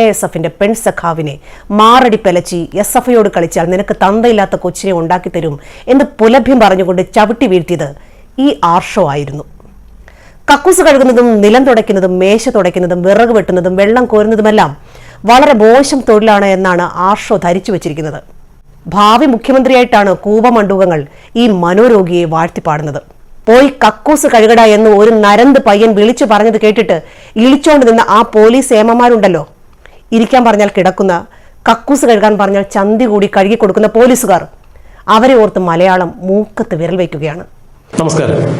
S എഫിന്റെ പെൺസഖാവിനെ മാറടി പെലച്ചി S F ഐയോട് കളിച്ചാൽ നിനക്ക് തന്തയില്ലാത്ത കൊച്ചിനെ ഉണ്ടാക്കി തരും എന്ന് പുലഭ്യം പറഞ്ഞുകൊണ്ട് ചവിട്ടി വീഴ്ത്തിയത് ഈ ആർഷോ ആയിരുന്നു. കക്കൂസ് കഴുകുന്നതും നിലം തുടയ്ക്കുന്നതും മേശ തുടയ്ക്കുന്നതും വിറക് വെട്ടുന്നതും വെള്ളം കോരുന്നതുമെല്ലാം വളരെ മോശം തൊഴിലാണ് എന്നാണ് ആർഷോ ധരിച്ചു വച്ചിരിക്കുന്നത്. ഭാവി മുഖ്യമന്ത്രിയായിട്ടാണ് കൂപമണ്ഡൂകങ്ങൾ ഈ മനോരോഗിയെ വാഴ്ത്തിപ്പാടുന്നത്. പോയി കക്കൂസ് കഴുകട എന്ന് ഒരു നരന്ത് പയ്യൻ വിളിച്ചു പറഞ്ഞത് കേട്ടിട്ട് ഇളിച്ചോണ്ട് നിന്ന ആ പോലീസ് ഏമന്മാരുണ്ടല്ലോ. ഇരിക്കാൻ പറഞ്ഞാൽ കിടക്കുന്ന കക്കൂസ് കഴുകാൻ പറഞ്ഞാൽ ചന്തി കൂടി കഴുകി കൊടുക്കുന്ന പോലീസുകാർ അവരെ ഓർത്ത് മലയാളം മൂക്കത്ത് വിരൽ വയ്ക്കുകയാണ്. നമസ്കാരം.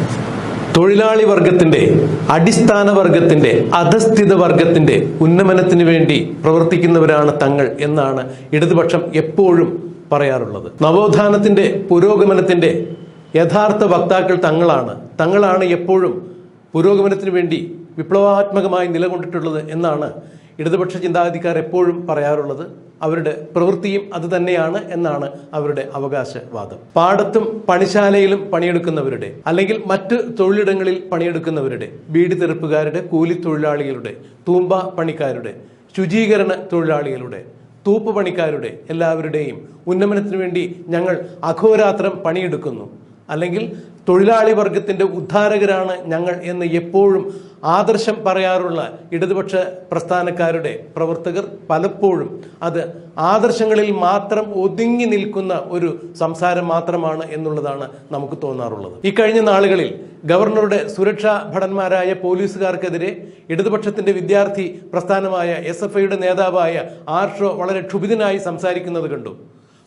തൊഴിലാളി വർഗത്തിന്റെ അടിസ്ഥാന വർഗത്തിന്റെ അധസ്ഥിത വർഗത്തിന്റെ ഉന്നമനത്തിന് വേണ്ടി പ്രവർത്തിക്കുന്നവരാണ് തങ്ങൾ എന്നാണ് ഇടതുപക്ഷം എപ്പോഴും പറയാറുള്ളത്. നവോത്ഥാനത്തിന്റെ പുരോഗമനത്തിന്റെ യഥാർത്ഥ വക്താക്കൾ തങ്ങളാണ്. തങ്ങളാണ് എപ്പോഴും പുരോഗമനത്തിന് വേണ്ടി വിപ്ലവാത്മകമായി നിലകൊണ്ടിട്ടുള്ളത് എന്നാണ് ഇടതുപക്ഷ ചിന്താഗതിക്കാർ എപ്പോഴും പറയാറുള്ളത് അവരുടെ പ്രവൃത്തിയും അത് തന്നെയാണ് എന്നാണ് അവരുടെ അവകാശവാദം. പാടത്തും പണിശാലയിലും പണിയെടുക്കുന്നവരുടെ അല്ലെങ്കിൽ മറ്റ് തൊഴിലിടങ്ങളിൽ പണിയെടുക്കുന്നവരുടെ ബീഡി തെറുപ്പുകാരുടെ കൂലിത്തൊഴിലാളികളുടെ തൂമ്പ പണിക്കാരുടെ ശുചീകരണ തൊഴിലാളികളുടെ തൂപ്പ് പണിക്കാരുടെ എല്ലാവരുടെയും ഉന്നമനത്തിന് വേണ്ടി ഞങ്ങൾ അഘോരാത്രം പണിയെടുക്കുന്നു. അല്ലെങ്കിൽ തൊഴിലാളി വർഗത്തിന്റെ ഉദ്ധാരകരാണ് ഞങ്ങൾ എന്ന് എപ്പോഴും ആദർശം പറയാറുള്ള ഇടതുപക്ഷ പ്രസ്ഥാനക്കാരുടെ പ്രവർത്തകർ പലപ്പോഴും അത് ആദർശങ്ങളിൽ മാത്രം ഒതുങ്ങി നിൽക്കുന്ന ഒരു സംസാരം മാത്രമാണ് എന്നുള്ളതാണ് നമുക്ക് തോന്നാറുള്ളത്. ഇക്കഴിഞ്ഞ കഴിഞ്ഞ നാളുകളിൽ ഗവർണറുടെ സുരക്ഷാ ഭടന്മാരായ പോലീസുകാർക്കെതിരെ ഇടതുപക്ഷത്തിന്റെ വിദ്യാർത്ഥി പ്രസ്ഥാനമായ എസ് നേതാവായ ആർഷോ വളരെ ക്ഷുഭിതനായി സംസാരിക്കുന്നത് കണ്ടു.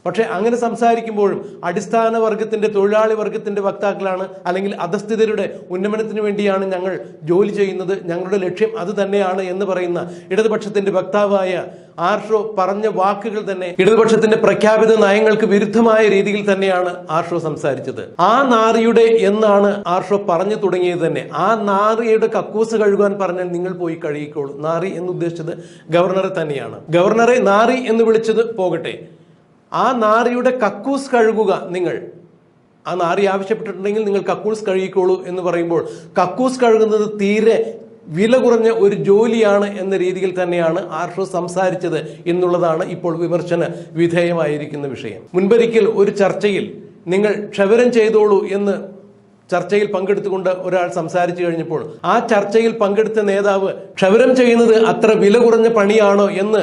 പക്ഷേ അങ്ങനെ സംസാരിക്കുമ്പോഴും അടിസ്ഥാന വർഗത്തിന്റെ തൊഴിലാളി വർഗത്തിന്റെ വക്താക്കളാണ് അല്ലെങ്കിൽ അധസ്ഥിതരുടെ ഉന്നമനത്തിന് വേണ്ടിയാണ് ഞങ്ങൾ ജോലി ചെയ്യുന്നത്. ഞങ്ങളുടെ ലക്ഷ്യം അത് തന്നെയാണ് എന്ന് പറയുന്ന ഇടതുപക്ഷത്തിന്റെ വക്താവായ ആർഷോ പറഞ്ഞ വാക്കുകൾ തന്നെ ഇടതുപക്ഷത്തിന്റെ പ്രഖ്യാപിത നയങ്ങൾക്ക് വിരുദ്ധമായ രീതിയിൽ തന്നെയാണ് ആർഷോ സംസാരിച്ചത്. ആ നാറിയുടെ എന്നാണ് ആർഷോ പറഞ്ഞു തുടങ്ങിയത് തന്നെ. ആ നാറിയുടെ കക്കൂസ് കഴുകാൻ പറഞ്ഞാൽ നിങ്ങൾ പോയി കഴുകിക്കോളൂ. നാറി എന്ന് ഉദ്ദേശിച്ചത് ഗവർണറെ തന്നെയാണ്. ഗവർണറെ നാറി എന്ന് വിളിച്ചത് പോകട്ടെ. ആ നാറിയുടെ കക്കൂസ് കഴുകുക നിങ്ങൾ. ആ നാറി ആവശ്യപ്പെട്ടിട്ടുണ്ടെങ്കിൽ നിങ്ങൾ കക്കൂസ് കഴുകിക്കോളൂ എന്ന് പറയുമ്പോൾ കക്കൂസ് കഴുകുന്നത് തീരെ വില കുറഞ്ഞ ഒരു ജോലിയാണ് എന്ന രീതിയിൽ തന്നെയാണ് ആർഷോ സംസാരിച്ചത് എന്നുള്ളതാണ് ഇപ്പോൾ വിമർശന വിധേയമായിരിക്കുന്ന വിഷയം. മുൻപൊരിക്കൽ ഒരു ചർച്ചയിൽ നിങ്ങൾ ക്ഷവരം ചെയ്തോളൂ എന്ന് ചർച്ചയിൽ പങ്കെടുത്തുകൊണ്ട് ഒരാൾ സംസാരിച്ചു കഴിഞ്ഞപ്പോൾ ആ ചർച്ചയിൽ പങ്കെടുത്ത നേതാവ് ക്ഷവരം ചെയ്യുന്നത് അത്ര വില കുറഞ്ഞ പണിയാണോ എന്ന്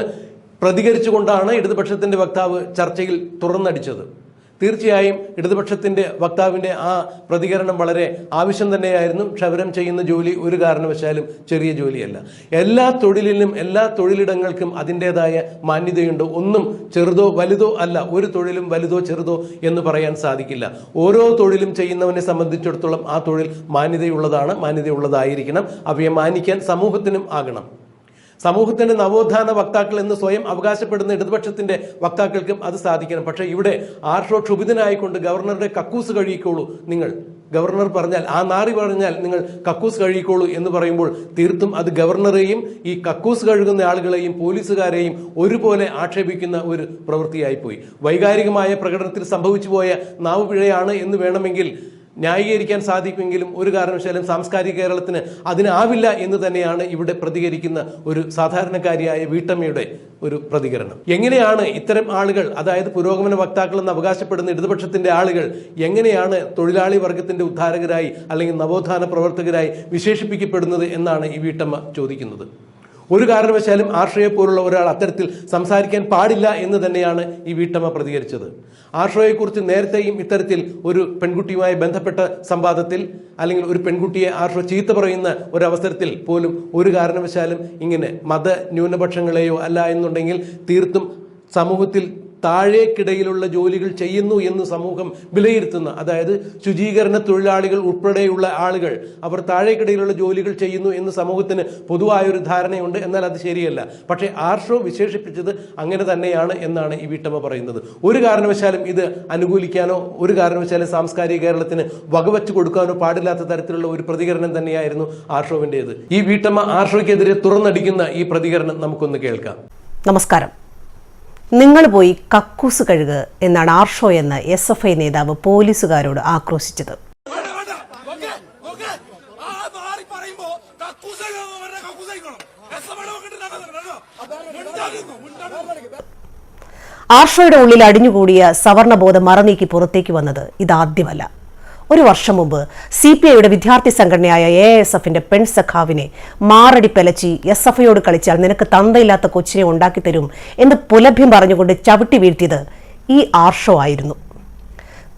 പ്രതികരിച്ചുകൊണ്ടാണ് ഇടതുപക്ഷത്തിന്റെ വക്താവ് ചർച്ചയിൽ തുറന്നടിച്ചത്. തീർച്ചയായും ഇടതുപക്ഷത്തിന്റെ വക്താവിന്റെ ആ പ്രതികരണം വളരെ ആവശ്യം തന്നെയായിരുന്നു. ക്ഷവരം ചെയ്യുന്ന ജോലി ഒരു കാരണവശാലും ചെറിയ ജോലിയല്ല. എല്ലാ തൊഴിലിനും എല്ലാ തൊഴിലിടങ്ങൾക്കും അതിന്റെതായ മാന്യതയുണ്ട്. ഒന്നും ചെറുതോ വലുതോ അല്ല ഒരു തൊഴിലും വലുതോ ചെറുതോ എന്ന് പറയാൻ സാധിക്കില്ല. ഓരോ തൊഴിലും ചെയ്യുന്നവനെ സംബന്ധിച്ചിടത്തോളം ആ തൊഴിൽ മാന്യതയുള്ളതാണ് മാന്യതയുള്ളതായിരിക്കണം. അവയെ മാനിക്കാൻ സമൂഹത്തിനും ആകണം. സമൂഹത്തിന്റെ നവോത്ഥാന വക്താക്കൾ എന്ന് സ്വയം അവകാശപ്പെടുന്ന ഇടതുപക്ഷത്തിന്റെ വക്താക്കൾക്കും അത് സാധിക്കണം. പക്ഷേ ഇവിടെ ആർഷോ ക്ഷുഭിതനായിക്കൊണ്ട് ഗവർണറുടെ കക്കൂസ് കഴിയിക്കോളൂ. നിങ്ങൾ ഗവർണർ പറഞ്ഞാൽ ആ നാറി പറഞ്ഞാൽ നിങ്ങൾ കക്കൂസ് കഴുകിക്കോളൂ എന്ന് പറയുമ്പോൾ തീർത്തും അത് ഗവർണറെയും ഈ കക്കൂസ് കഴുകുന്ന ആളുകളെയും പോലീസുകാരെയും ഒരുപോലെ ആക്ഷേപിക്കുന്ന ഒരു പ്രവൃത്തിയായിപ്പോയി. വൈകാരികമായ പ്രകടനത്തിൽ സംഭവിച്ചു പോയ നാവുപിഴയാണ് എന്ന് വേണമെങ്കിൽ ന്യായീകരിക്കാൻ സാധിക്കുമെങ്കിലും ഒരു കാരണവശാലും സാംസ്കാരിക കേരളത്തിന് അതിനാവില്ല എന്ന് തന്നെയാണ് ഇവിടെ പ്രതികരിക്കുന്ന ഒരു സാധാരണക്കാരിയായ വീട്ടമ്മയുടെ ഒരു പ്രതികരണം. എങ്ങനെയാണ് ഇത്തരം ആളുകൾ അതായത് പുരോഗമന വക്താക്കൾ എന്ന് അവകാശപ്പെടുന്ന ഇടതുപക്ഷത്തിന്റെ ആളുകൾ എങ്ങനെയാണ് തൊഴിലാളി വർഗത്തിന്റെ ഉദ്ധാരകരായി അല്ലെങ്കിൽ നവോത്ഥാന പ്രവർത്തകരായി വിശേഷിപ്പിക്കപ്പെടുന്നത് എന്നാണ് ഈ വീട്ടമ്മ ചോദിക്കുന്നത്. ഒരു കാരണവശാലും ആർഷയെ പോലുള്ള ഒരാൾ അത്തരത്തിൽ സംസാരിക്കാൻ പാടില്ല എന്ന് തന്നെയാണ് ഈ വീട്ടമ്മ പ്രതികരിച്ചത്. ആർഷോയെക്കുറിച്ച് നേരത്തെയും ഇത്തരത്തിൽ ഒരു പെൺകുട്ടിയുമായി ബന്ധപ്പെട്ട സംവാദത്തിൽ അല്ലെങ്കിൽ ഒരു പെൺകുട്ടിയെ ആർഷോ ചീത്ത പറയുന്ന ഒരവസരത്തിൽ പോലും ഒരു കാരണവശാലും ഇങ്ങനെ മത ന്യൂനപക്ഷങ്ങളെയോ അല്ല എന്നുണ്ടെങ്കിൽ തീർത്തും സമൂഹത്തിൽ താഴേക്കിടയിലുള്ള ജോലികൾ ചെയ്യുന്നു എന്ന് സമൂഹം വിലയിരുത്തുന്ന അതായത് ശുചീകരണ തൊഴിലാളികൾ ഉൾപ്പെടെയുള്ള ആളുകൾ അവർ താഴേക്കിടയിലുള്ള ജോലികൾ ചെയ്യുന്നു എന്ന് സമൂഹത്തിന് പൊതുവായൊരു ധാരണയുണ്ട്. എന്നാൽ അത് ശരിയല്ല. പക്ഷേ ആർഷോ വിശേഷിപ്പിച്ചത് അങ്ങനെ തന്നെയാണ് എന്നാണ് ഈ വീട്ടമ്മ പറയുന്നത്. ഒരു കാരണവശാലും ഇത് അനുകൂലിക്കാനോ ഒരു കാരണവശാലും സാംസ്കാരിക കേരളത്തിന് വകവച്ചു കൊടുക്കാനോ പാടില്ലാത്ത തരത്തിലുള്ള ഒരു പ്രതികരണം തന്നെയായിരുന്നു ആർഷോവിന്റെത്. ഈ വീട്ടമ്മ ആർഷോയ്ക്കെതിരെ തുറന്നടിക്കുന്ന ഈ പ്രതികരണം നമുക്കൊന്ന് കേൾക്കാം. നമസ്കാരം. നിങ്ങൾ പോയി കക്കൂസ് കഴുകുക എന്നാണ് ആർഷോ എന്ന എസ് എഫ് ഐ നേതാവ് പോലീസുകാരോട് ആക്രോശിച്ചത് വേണ്ട, വേണ്ട. Okay, okay. ആ നാറി പറയുമ്പോ കക്കൂസ് കഴുകാൻ പറഞ്ഞാ കക്കൂസ് കഴിക്കണം. രസമാണ് നോക്കിയിട്ട് നടക്കുന്നത് കേട്ടോ. ഉള്ളിൽ അടിഞ്ഞുകൂടിയ സവർണബോധം മറനീക്കി പുറത്തേക്ക് വന്നത് ഇതാദ്യമല്ല ഒരു വർഷം മുമ്പ് സി പി ഐയുടെ വിദ്യാർത്ഥി സംഘടനയായ എ എസ് എഫിന്റെ പെൺസഖാവിനെ മാറടി പെലച്ചി എസ് എഫ് ഐയോട് കളിച്ചാൽ നിനക്ക് തന്തയില്ലാത്ത കൊച്ചിനെ ഉണ്ടാക്കി തരും എന്ന് പുലഭ്യം പറഞ്ഞുകൊണ്ട് ചവിട്ടി വീഴ്ത്തിയത് ഈ ആർഷോ ആയിരുന്നു.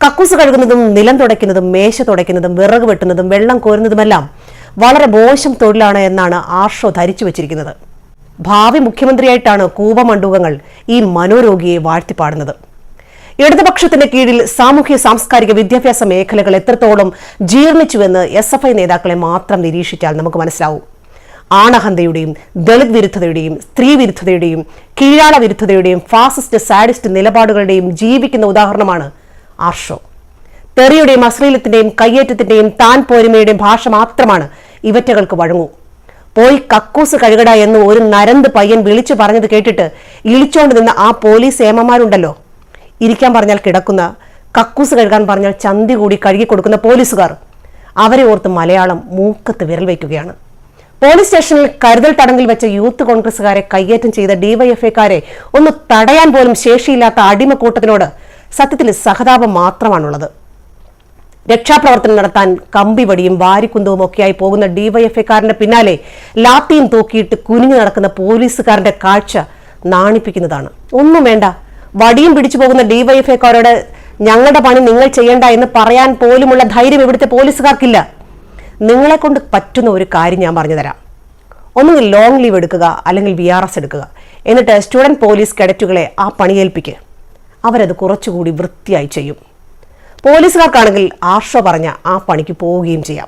കക്കൂസ് കഴുകുന്നതും നിലം തുടയ്ക്കുന്നതും മേശ തുടയ്ക്കുന്നതും വിറക് വെട്ടുന്നതും വെള്ളം കോരുന്നതുമെല്ലാം വളരെ മോശം തൊഴിലാണ് എന്നാണ് ആർഷോ ധരിച്ചു വച്ചിരിക്കുന്നത്. ഭാവി മുഖ്യമന്ത്രിയായിട്ടാണ് കൂപമണ്ഡൂകങ്ങൾ ഈ മനോരോഗിയെ വാഴ്ത്തിപ്പാടുന്നത്. ഇടതുപക്ഷത്തിന്റെ കീഴിൽ സാമൂഹ്യ സാംസ്കാരിക വിദ്യാഭ്യാസ മേഖലകൾ എത്രത്തോളം ജീർണിച്ചുവെന്ന് എസ് എഫ് ഐ നേതാക്കളെ മാത്രം നിരീക്ഷിച്ചാൽ നമുക്ക് മനസ്സിലാവും. ആണഹന്തയുടെയും ദളിത് വിരുദ്ധതയുടെയും സ്ത്രീ വിരുദ്ധതയുടെയും കീഴാള വിരുദ്ധതയുടെയും ഫാസിസ്റ്റ് സാഡിസ്റ്റ് നിലപാടുകളുടെയും ജീവിക്കുന്ന ഉദാഹരണമാണ് ആർഷോ. തെറിയുടെയും അശ്ലീലത്തിന്റെയും കയ്യേറ്റത്തിന്റെയും താൻ പോരുമയുടെയും ഭാഷ മാത്രമാണ് ഇവറ്റകൾക്ക് വഴങ്ങൂ. പോയി കക്കൂസ് കഴുകട എന്ന് ഒരു നരന്ത് പയ്യൻ വിളിച്ചു പറഞ്ഞത് കേട്ടിട്ട് ഇളിച്ചോണ്ട് നിന്ന ആ പോലീസ് ഏമന്മാരുണ്ടല്ലോ ഇരിക്കാൻ പറഞ്ഞാൽ കിടക്കുന്ന കക്കൂസ് കഴുകാൻ പറഞ്ഞാൽ ചന്തി കൂടി കഴുകി കൊടുക്കുന്ന പോലീസുകാർ അവരെ ഓർത്ത് മലയാളം മൂക്കത്ത് വിരൽ വയ്ക്കുകയാണ്. പോലീസ് സ്റ്റേഷനിൽ കരുതൽ തടങ്കിൽ വെച്ച യൂത്ത് കോൺഗ്രസുകാരെ കയ്യേറ്റം ചെയ്ത ഡിവൈഎഫ്ഐക്കാരെ ഒന്ന് തടയാൻ പോലും ശേഷിയില്ലാത്ത അടിമക്കൂട്ടത്തിനോട് സത്യത്തിൽ സഹതാപം മാത്രമാണുള്ളത്. രക്ഷാപ്രവർത്തനം നടത്താൻ കമ്പിവടിയും വാരിക്കുന്തവും ഒക്കെയായി പോകുന്ന ഡിവൈഎഫ്ഐക്കാരന്റെ പിന്നാലെ ലാത്തിയും തൂക്കിയിട്ട് കുനിഞ്ഞു നടക്കുന്ന പോലീസുകാരന്റെ കാഴ്ച നാണിപ്പിക്കുന്നതാണ്. ഒന്നും വേണ്ട വടിയും പിടിച്ചു പോകുന്ന ഡിവൈഎഫ്ഐക്കാരോട് ഞങ്ങളുടെ പണി നിങ്ങൾ ചെയ്യണ്ട എന്ന് പറയാൻ പോലുമുള്ള ധൈര്യം ഇവിടുത്തെ പോലീസുകാർക്കില്ല. നിങ്ങളെ കൊണ്ട് പറ്റുന്ന ഒരു കാര്യം ഞാൻ പറഞ്ഞു തരാം. ഒന്നുകിൽ ലോങ് ലീവ് എടുക്കുക അല്ലെങ്കിൽ വി ആർ എസ് എടുക്കുക. എന്നിട്ട് സ്റ്റുഡന്റ് പോലീസ് കേഡറ്റുകളെ ആ പണിയേൽപ്പിക്കുക അവരത് കുറച്ചുകൂടി വൃത്തിയായി ചെയ്യും. പോലീസുകാർക്കാണെങ്കിൽ ആർഷ പറഞ്ഞ ആ പണിക്ക് പോവുകയും ചെയ്യാം.